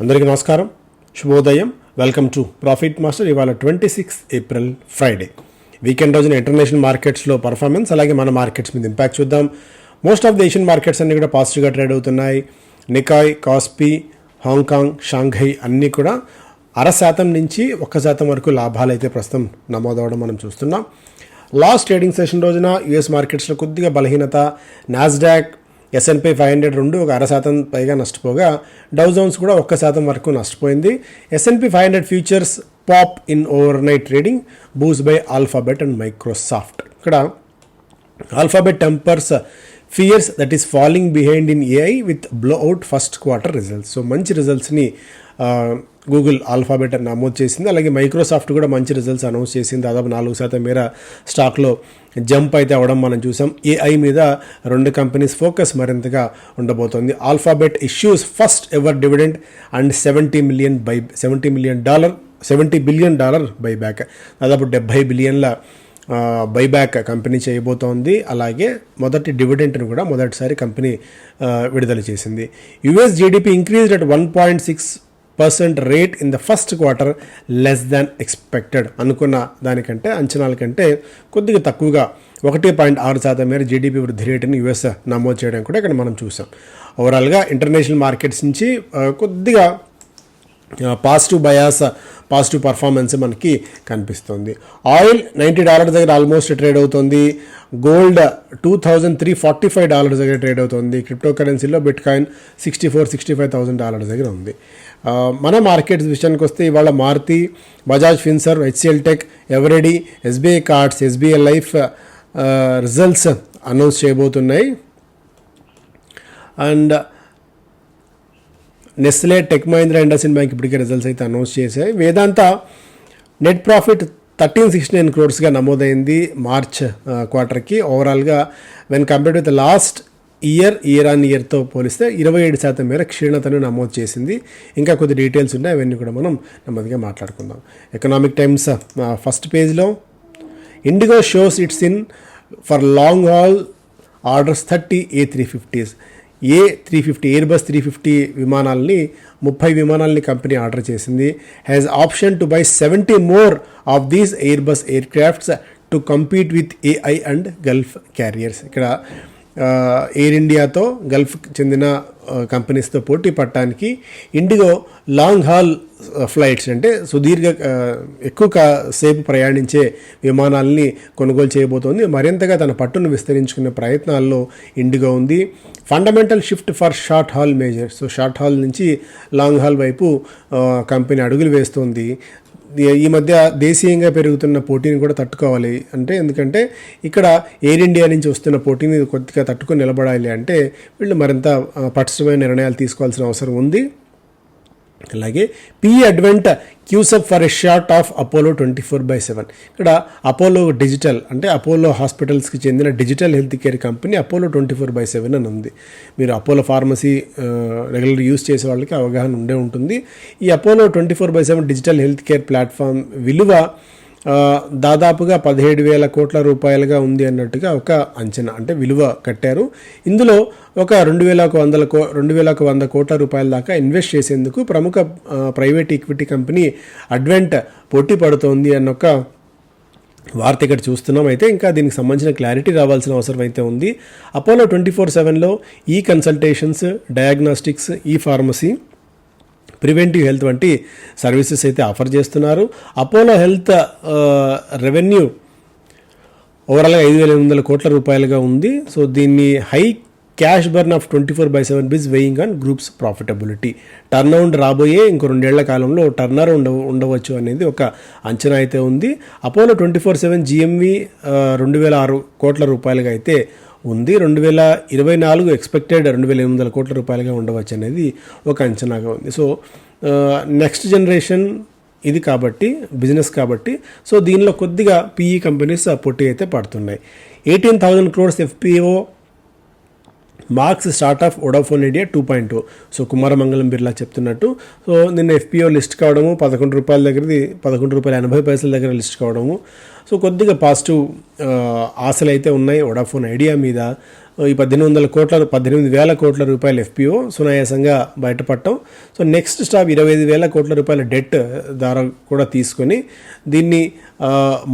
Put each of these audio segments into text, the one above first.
అందరికీ నమస్కారం. శుభోదయం. వెల్కమ్ టు ప్రాఫిట్ మాస్టర్ ఇవాళ twenty six April Friday weekend రోజున ఇంటర్నేషనల్ మార్కెట్స్లో పర్ఫార్మెన్స్ అలాగే మన మార్కెట్స్ మీద ఇంపాక్ట్ చూద్దాం. Most of the Asian markets అన్ని కూడా పాజిటివ్గా ట్రేడ్ అవుతున్నాయి. నికాయ్ కాస్పీ హాంకాంగ్ షాంఘై అన్నీ కూడా అర శాతం నుంచి ఒక్క శాతం వరకు లాభాలు అయితే ప్రస్తుతం నమోదవడం మనం చూస్తున్నాం. లాస్ట్ ట్రేడింగ్ సెషన్ రోజున యుఎస్ మార్కెట్స్లో కొద్దిగా బలహీనత. నాస్డాక్ ఎస్ఎన్పి ఫైవ్ హండ్రెడ్ రెండు ఒక అర శాతం పైగా నష్టపోగా డౌ జోన్స్ కూడా ఒక్క శాతం వరకు నష్టపోయింది. S and P five hundred futures pop in overnight trading boost by Alphabet and Microsoft ఇక్కడ Alphabet tempers fears that is falling behind in AI with blowout first quarter results so మంచి రిజల్ట్స్ని Google alphabet నమోదు చేసింది. అలాగే Microsoft కూడా మంచి results announce చేసింది. దాదాపు నాలుగు శాతం మేర స్టాక్లో జంప్ అయితే అవడం మనం చూసాం. ఏఐ మీద రెండు కంపెనీస్ ఫోకస్ మరింతగా ఉండబోతోంది. Alphabet issues first ever dividend and seventy million by seventy million dollar seventy billion dollar buyback దాదాపు డెబ్బై బిలియన్ల బైబ్యాక్ కంపెనీ చేయబోతోంది. అలాగే మొదటి డివిడెంట్ను కూడా మొదటిసారి కంపెనీ విడుదల చేసింది. US GDP increased at one point six percent rate in the first quarter less than expected అనుకున్న దానికంటే అంచనాల కంటే కొద్దిగా తక్కువగా ఒకటి పాయింట్ ఆరు శాతం మేర జీడిపి వృద్ధి రేటుని యుఎస్ నమోదు చేయడం కూడా ఇక్కడ మనం చూసాం ఓవరాల్గా ఇంటర్నేషనల్ మార్కెట్స్ నుంచి కొద్దిగా పాజిటివ్ బయాస్ పాజిటివ్ పర్ఫార్మెన్స్ మనకి కనిపిస్తుంది. ఆయిల్ నైంటీ డాలర్ దగ్గర ఆల్మోస్ట్ ట్రేడ్ అవుతుంది. Gold two thousand three forty five dollars దగ్గర ట్రేడ్ అవుతుంది. క్రిప్టో కరెన్సీలో Bitcoin sixty four sixty five thousand dollars దగ్గర ఉంది. మన మార్కెట్స్ విషయానికి వస్తే ఇవాళ Maruti Bajaj Finserv HCL tech Eveready SBI cards SBI life results announce చేయబోతున్నాయి. And Nestle tech Mahindra IndusInd bank ఇప్పటికే రిజల్ట్స్ అయితే అనౌన్స్ చేశాయి. Vedanta net profit thirteen sixty nine క్రోర్స్గా నమోదైంది మార్చ్ క్వార్టర్కి ఓవరాల్గా when compared with last year year on ఇయర్తో పోలిస్తే ఇరవై ఏడు శాతం మేర క్షీణతను నమోదు చేసింది. ఇంకా కొద్ది డీటెయిల్స్ ఉన్నాయి అవన్నీ కూడా మనం నెమ్మదిగా మాట్లాడుకుందాం. ఎకనామిక్ టైమ్స్ ఫస్ట్ పేజ్లో IndiGo shows its in for long haul orders thirty A three fifties A three fifty Airbus three fifty విమానాలని ముప్పై విమానాలని కంపెనీ ఆర్డర్ చేసింది. Has option to buy seventy more of these Airbus aircrafts to compete with AI and Gulf carriers ఇక్కడ air ఇండియాతో Gulf చెందిన కంపెనీస్తో పోటీ పడటానికి IndiGo long hall flights అంటే సుదీర్ఘ ఎక్కువ సేపు ప్రయాణించే విమానాల్ని కొనుగోలు చేయబోతోంది. మరింతగా తన పట్టును విస్తరించుకునే ప్రయత్నాల్లో ఇండిగో ఉంది. Fundamental shift for short haul major so short haul నుంచి లాంగ్ హాల్ వైపు కంపెనీ అడుగులు వేస్తుంది. ఈ- మధ్య దేశీయంగా పెరుగుతున్న పోటీని కూడా తట్టుకోవాలి అంటే ఎందుకంటే ఇక్కడ ఎయిర్ ఇండియా నుంచి వస్తున్న పోటీని కొద్దిగా తట్టుకొని నిలబడాలి అంటే వీళ్ళు మరింత పటిష్టమైన నిర్ణయాలు తీసుకోవాల్సిన అవసరం ఉంది. అలాగే P advent cues up for a short of Apollo twenty four by seven ఇక్కడ అపోలో డిజిటల్ అంటే అపోలో హాస్పిటల్స్కి చెందిన digital health care company Apollo twenty four by seven అని ఉంది. మీరు అపోలో ఫార్మసీ రెగ్యులర్ యూస్ చేసే వాళ్ళకి అవగాహన ఉండే ఉంటుంది. ఈ Apollo twenty four by seven digital health care platform విలువ దాదాపుగా పదిహేడు వేల కోట్ల రూపాయలుగా ఉంది అన్నట్టుగా ఒక అంచనా అంటే విలువ కట్టారు. ఇందులో ఒక రెండు వేల ఒక వందల కో రెండు వేల ఒక వంద కోట్ల రూపాయల దాకా ఇన్వెస్ట్ చేసేందుకు ప్రముఖ ప్రైవేట్ ఈక్విటీ కంపెనీ అడ్వెంట్ పోటీ పడుతోంది అన్న ఒక వార్త ఇక్కడ చూస్తున్నాం. అయితే ఇంకా దీనికి సంబంధించిన క్లారిటీ రావాల్సిన అవసరం అయితే ఉంది. అపోలో ట్వంటీ ఫోర్ సెవెన్లో e consultations diagnostics e pharmacy preventive health వంటి సర్వీసెస్ అయితే ఆఫర్ చేస్తున్నారు. అపోలో హెల్త్ రెవెన్యూ ఓవరాల్గా ఐదు వేల ఎనిమిది వందల కోట్ల రూపాయలుగా ఉంది. సో దీన్ని high cash burn of twenty four by seven biz weighing on groups profitability. Turnaround రాబోయే ఇంకో రెండేళ్ళ కాలంలో టర్నర్ ఉండ ఉండవచ్చు అనేది ఒక అంచనా అయితే ఉంది. Apollo twenty four seven GMV రెండు వేల ఆరు కోట్ల రూపాయలుగా అయితే ఉంది. రెండు వేల ఇరవై నాలుగు ఎక్స్పెక్టెడ్ రెండు వేల ఎనిమిది వందల కోట్ల రూపాయలుగా ఉండవచ్చు అనేది ఒక అంచనాగా ఉంది. సో నెక్స్ట్ జనరేషన్ ఇది కాబట్టి బిజినెస్ కాబట్టి సో దీనిలో కొద్దిగా పీఈ కంపెనీస్ పొట్టి అయితే పడుతున్నాయి. Eighteen thousand crores FPO marks start of India two point two so Kumaramangalam Birla చెప్తున్నట్టు సో నిన్న ఎఫ్పిఓ లిస్ట్ కావడము పదకొండు రూపాయల దగ్గరది పదకొండు రూపాయల ఎనభై పైసల దగ్గర లిస్ట్ కావడము సో కొద్దిగా పాజిటివ్ ఆశలు అయితే ఉన్నాయి. వడాఫోన్ ఐడియా మీద ఈ పద్దెనిమిది వందల కోట్ల పద్దెనిమిది వేల కోట్ల రూపాయల ఎఫ్పిఓ సునాయాసంగా బయటపడటం. సో నెక్స్ట్ స్టాప్ ఇరవై ఐదు వేల కోట్ల రూపాయల డెట్ ద్వారా కూడా తీసుకొని దీన్ని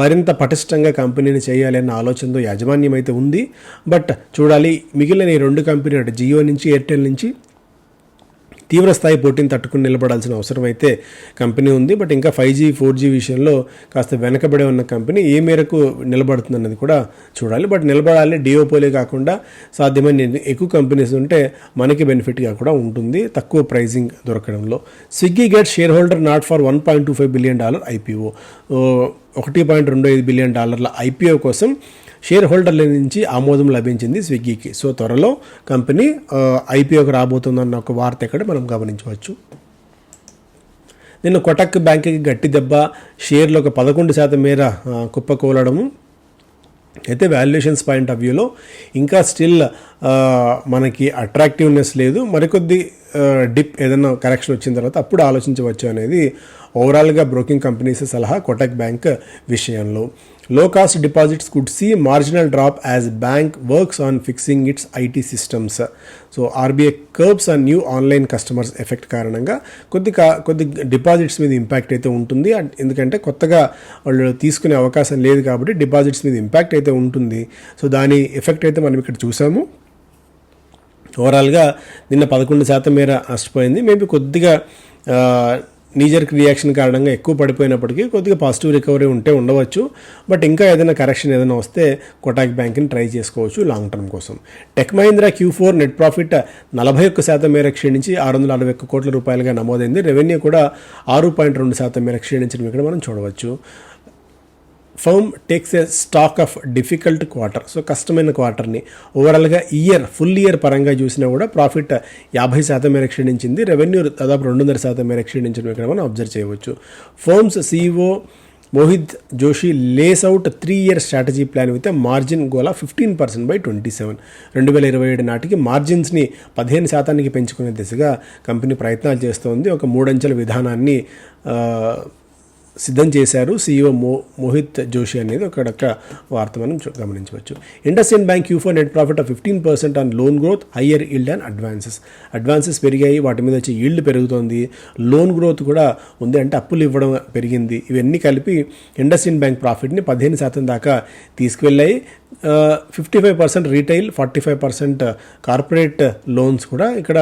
మరింత పటిష్టంగా కంపెనీని చేయాలి అన్న ఆలోచనతో యాజమాన్యం అయితే ఉంది. బట్ చూడాలి మిగిలిన ఈ రెండు కంపెనీలు అంటే జియో నుంచి ఎయిర్టెల్ నుంచి తీవ్ర స్థాయి పోటీని తట్టుకుని నిలబడాల్సిన అవసరం అయితే కంపెనీ ఉంది. బట్ ఇంకా ఫైవ్ జీ ఫోర్ జీ విషయంలో కాస్త వెనకబడే ఉన్న కంపెనీ ఏ మేరకు నిలబడుతుందన్నది కూడా చూడాలి. బట్ నిలబడాలి డిఓపోలే కాకుండా సాధ్యమైన ఎక్కువ కంపెనీస్ ఉంటే మనకి బెనిఫిట్గా కూడా ఉంటుంది. తక్కువ pricing దొరకడంలో. Swiggy get shareholder nod for one point two five billion dollar IPO. ఒకటి పాయింట్ రెండు ఐదు బిలియన్ డాలర్ల ఐపీఓ కోసం షేర్ హోల్డర్ల నుంచి ఆమోదం లభించింది స్విగ్గీకి. సో త్వరలో కంపెనీ ఐపీఓకి రాబోతుందన్న ఒక వార్త ఇక్కడ మనం గమనించవచ్చు. నిన్న కొటక్ బ్యాంక్కి గట్టి దెబ్బ షేర్లు ఒక పదకొండు శాతం మేర కుప్పకూలడము. అయితే వాల్యుయేషన్స్ పాయింట్ ఆఫ్ వ్యూలో ఇంకా స్టిల్ మనకి అట్రాక్టివ్నెస్ లేదు. మరికొద్ది డిప్ ఏదైనా కరెక్షన్ వచ్చిన తర్వాత అప్పుడు ఆలోచించవచ్చు అనేది ఓవరాల్గా బ్రోకింగ్ కంపెనీస్ సలహా కోటక్ బ్యాంక్ విషయంలో. Low cost deposits could see marginal drop as bank works on fixing its IT systems so RBI curbs on new online customers effect కారణంగా కొద్ది కొద్ది డిపాజిట్స్ మీద ఇంపాక్ట్ అయితే ఉంటుంది అండ్ ఎందుకంటే కొత్తగా వాళ్ళు తీసుకునే అవకాశం లేదు కాబట్టి డిపాజిట్స్ మీద ఇంపాక్ట్ అయితే ఉంటుంది సో దాని ఎఫెక్ట్ అయితే మనం ఇక్కడ చూసాము ఓవరాల్గా నిన్న పదకొండు శాతం మేర నష్టపోయింది మేబీ కొద్దిగా నీజర్క్ రియాక్షన్ కారణంగా ఎక్కువ పడిపోయినప్పటికీ కొద్దిగా పాజిటివ్ రికవరీ ఉంటే ఉండవచ్చు. బట్ ఇంకా ఏదైనా కరెక్షన్ ఏదైనా వస్తే కోటాక్ బ్యాంక్ని ట్రై చేసుకోవచ్చు లాంగ్ టర్మ్ కోసం. Tech Mahindra Q four net profit నలభై ఒక్క శాతం మేర క్షీణించి ఆరు వందల అరవై ఒక్క కోట్ల రూపాయలుగా నమోదైంది. రెవెన్యూ కూడా ఆరు పాయింట్ రెండు శాతం మేర క్షీణించడం ఇక్కడ మనం చూడవచ్చు. Firm takes a stock of difficult quarter. So కష్టమైన క్వార్టర్ని. ఓవరాల్గా ఇయర్ ఫుల్ ఇయర్ పరంగా చూసినా కూడా ప్రాఫిట్ యాభై శాతం మేర క్షీణించింది. రెవెన్యూ దాదాపు రెండున్నర శాతం మేర క్షీణించడం ఇక్కడ మనం అబ్జర్వ్ చేయవచ్చు. Firms CEO Mohit Joshi lays out three year strategy plan with margin goal fifteen percent by twenty seven. రెండు వేల ఇరవై ఏడు నాటికి మార్జిన్స్ని పదిహేను శాతానికి పెంచుకునే దిశగా కంపెనీ ప్రయత్నాలు చేస్తోంది. ఒక మూడంచెల విధానాన్ని సిద్ధం చేశారు సీఈఓ మో మోహిత్ జోషి అనేది ఒక వార్త మనం గమనించవచ్చు గమనించవచ్చు. IndusInd bank UFO net profit of fifteen percent on loan growth higher yield and advances advances పెరిగాయి వాటి మీద వచ్చి ఈల్డ్ పెరుగుతోంది. లోన్ గ్రోత్ కూడా ఉంది అంటే అప్పులు ఇవ్వడం పెరిగింది. ఇవన్నీ కలిపి ఇండస్ఇండ్ బ్యాంక్ ప్రాఫిట్ని పదిహేను శాతం దాకా తీసుకువెళ్ళాయి. Fifty five percent retail forty five percent corporate loans కూడా ఇక్కడ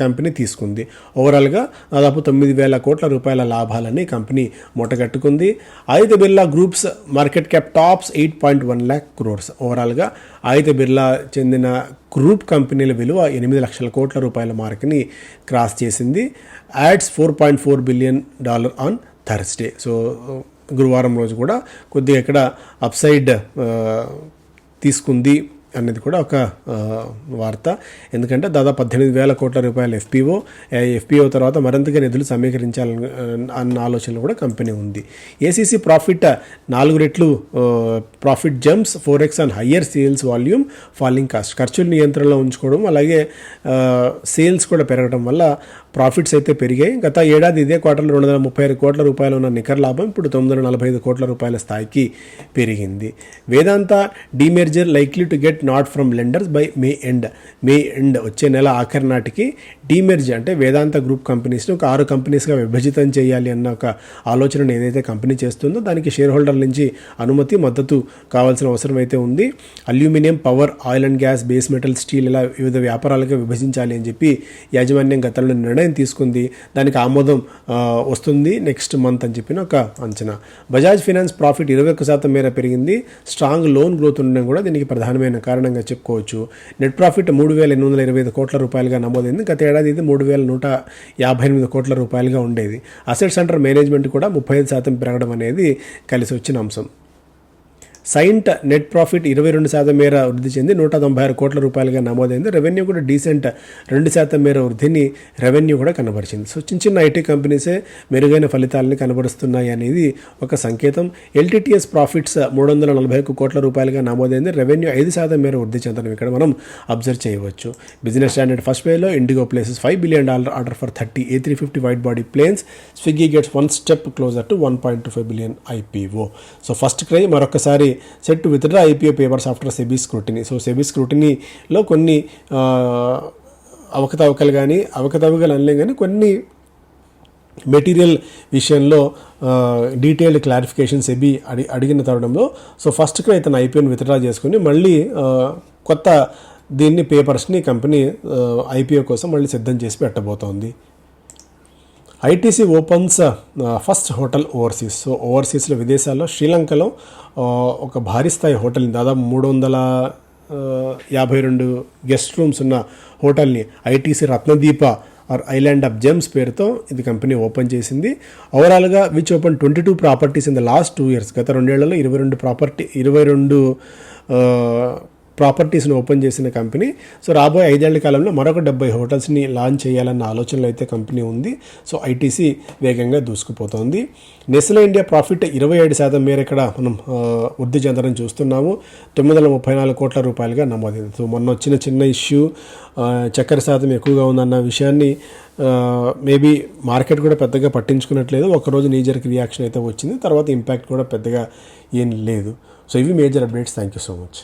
కంపెనీ తీసుకుంది. ఓవరాల్గా దాదాపు తొమ్మిది వేల కోట్ల రూపాయల లాభాలని company మూటగట్టుకుంది Aditya Birla groups market cap tops eight point one lakh crores ఓవరాల్గా ఆదిత్య బిర్లా చెందిన గ్రూప్ కంపెనీల విలువ ఎనిమిది లక్షల కోట్ల రూపాయల మార్క్ని క్రాస్ చేసింది. Adds four point four billion dollar on Thursday. So గురువారం రోజు కూడా కొద్దిగా ఇక్కడ అప్సైడ్ తీసుకుంది అనేది కూడా ఒక వార్త. ఎందుకంటే దాదాపు పద్దెనిమిది వేల కోట్ల రూపాయల ఎఫ్పిఓ ఎఫ్పిఓ తర్వాత మరింతగా నిధులు సమీకరించాలని అన్న ఆలోచనలు కూడా కంపెనీ ఉంది. ఏసీసీ ప్రాఫిట్ నాలుగు రెట్లు profit jumps four X and higher sales volume falling cost. ఖర్చులు నియంత్రణలో ఉంచుకోవడం అలాగే సేల్స్ కూడా పెరగడం వల్ల ప్రాఫిట్స్ అయితే పెరిగాయి. గత ఏడాది ఇదే క్వార్టర్లో రెండు వందల ముప్పై ఐదు కోట్ల రూపాయలు ఉన్న నికర లాభం ఇప్పుడు తొమ్మిది వందల నలభై ఐదు కోట్ల రూపాయల స్థాయికి పెరిగింది. Vedanta demerger likely to get nod from lenders by May end. May end వచ్చే నెల ఆఖరి నాటికి డీమెర్జ్ అంటే వేదాంత గ్రూప్ కంపెనీస్ని ఒక ఆరు కంపెనీస్గా విభజితం చేయాలి అన్న ఒక ఆలోచనను ఏదైతే కంపెనీ చేస్తుందో దానికి షేర్ హోల్డర్ల నుంచి అనుమతి మద్దతు కావాల్సిన అవసరం అయితే ఉంది. Aluminium power oil and gas base metal steel ఇలా వివిధ వ్యాపారాలుగా విభజించాలి అని చెప్పి యాజమాన్యం గతంలో నిర్ణయం తీసుకుంది. దానికి ఆమోదం వస్తుంది నెక్స్ట్ మంత్ అని చెప్పిన ఒక అంచనా. బజాజ్ ఫినాన్స్ ప్రాఫిట్ ఇరవై ఒక్క శాతం మేర పెరిగింది. స్ట్రాంగ్ లోన్ గ్రోత్ ఉండడం కూడా దీనికి ప్రధానమైన కారణంగా చెప్పుకోవచ్చు. నెట్ ప్రాఫిట్ మూడు వేల ఎనిమిది వందల ఇరవై ఐదు కోట్ల రూపాయలుగా నమోదైంది. గత ఏడాది ఇది మూడు వేల నూట యాభై ఎనిమిది కోట్ల రూపాయలుగా ఉండేది. అసెట్స్ అండర్ మేనేజ్మెంట్ కూడా ముప్పై ఐదు శాతం పెరగడం అనేది కలిసి వచ్చిన అంశం. సైంట్ నెట్ ప్రాఫిట్ ఇరవై రెండు శాతం మేర వృద్ధి చెంది నూట తొంభై ఆరు కోట్ల రూపాయలుగా నమోదైంది. రెవెన్యూ కూడా డీసెంట్ రెండు శాతం మేర వృద్ధిని రెవెన్యూ కూడా కనబరిచింది. సో చిన్న చిన్న ఐటీ కంపెనీసే మెరుగైన ఫలితాలని కనబరుస్తున్నాయి అనేది ఒక సంకేతం. ఎల్టీటీఎస్ ప్రాఫిట్స్ మూడు వందల నలభై ఒక్క కోట్ల రూపాయలుగా నమోదైంది. రెవెన్యూ ఐదు శాతం మేర వృద్ధి చెందడం ఇక్కడ మనం అబ్జర్వ్ చేయవచ్చు. బిజినెస్ స్టాండర్డ్ ఫస్ట్ పేలో IndiGo places five billion dollar order for thirty A three fifty wide body planes Swiggy gets one step closer to one point two five billion IPO so FirstCry మరొకసారి set withdraw IPO papers after SEBI scrutiny so SEBI స్క్రూటినీలో కొన్ని అవకతవకలు కానీ అవకతవకలు అనలేం కానీ కొన్ని material విషయంలో detailed clarification SEBI అడి అడిగిన తరుణంలో సో ఫస్ట్గా ఇతను ఐపీఓని విత్డ్రా చేసుకుని మళ్ళీ కొత్త దీన్ని పేపర్స్ని కంపెనీ ఐపీఓ కోసం మళ్ళీ సిద్ధం చేసి పెట్టబోతోంది. ITC opens first hotel overseas so ఓవర్సీస్లో విదేశాల్లో శ్రీలంకలో ఒక భారీ స్థాయి హోటల్ దాదాపు మూడు వందల యాభై రెండు గెస్ట్ రూమ్స్ ఉన్న హోటల్ని ITC Ratnadipa or island of gems పేరుతో ఇది కంపెనీ ఓపెన్ చేసింది. ఓవరాల్గా which open twenty two properties in the last two years గత రెండేళ్ళలో ఇరవై రెండు ప్రాపర్టీ ఇరవై రెండు ప్రాపర్టీస్ని ఓపెన్ చేసిన కంపెనీ. సో రాబోయే ఐదేళ్ళ కాలంలో మరొక డెబ్బై హోటల్స్ని లాంచ్ చేయాలన్న ఆలోచనలో అయితే కంపెనీ ఉంది. సో ఐటీసీ వేగంగా దూసుకుపోతోంది. నెస్లే ఇండియా ప్రాఫిట్ ఇరవై ఏడు శాతం మేర ఇక్కడ మనం వృద్ధి చెందడం చూస్తున్నాము. తొమ్మిది వందల ముప్పై నాలుగు కోట్ల రూపాయలుగా నమోదైంది. సో మొన్న వచ్చిన చిన్న ఇష్యూ చక్కెర శాతం ఎక్కువగా ఉందన్న విషయాన్ని మేబీ మార్కెట్ కూడా పెద్దగా పట్టించుకున్నట్లేదు. ఒకరోజు నీజర్కి రియాక్షన్ అయితే వచ్చింది. తర్వాత ఇంపాక్ట్ కూడా పెద్దగా ఏం లేదు. సో ఇవి major updates. Thank you so much.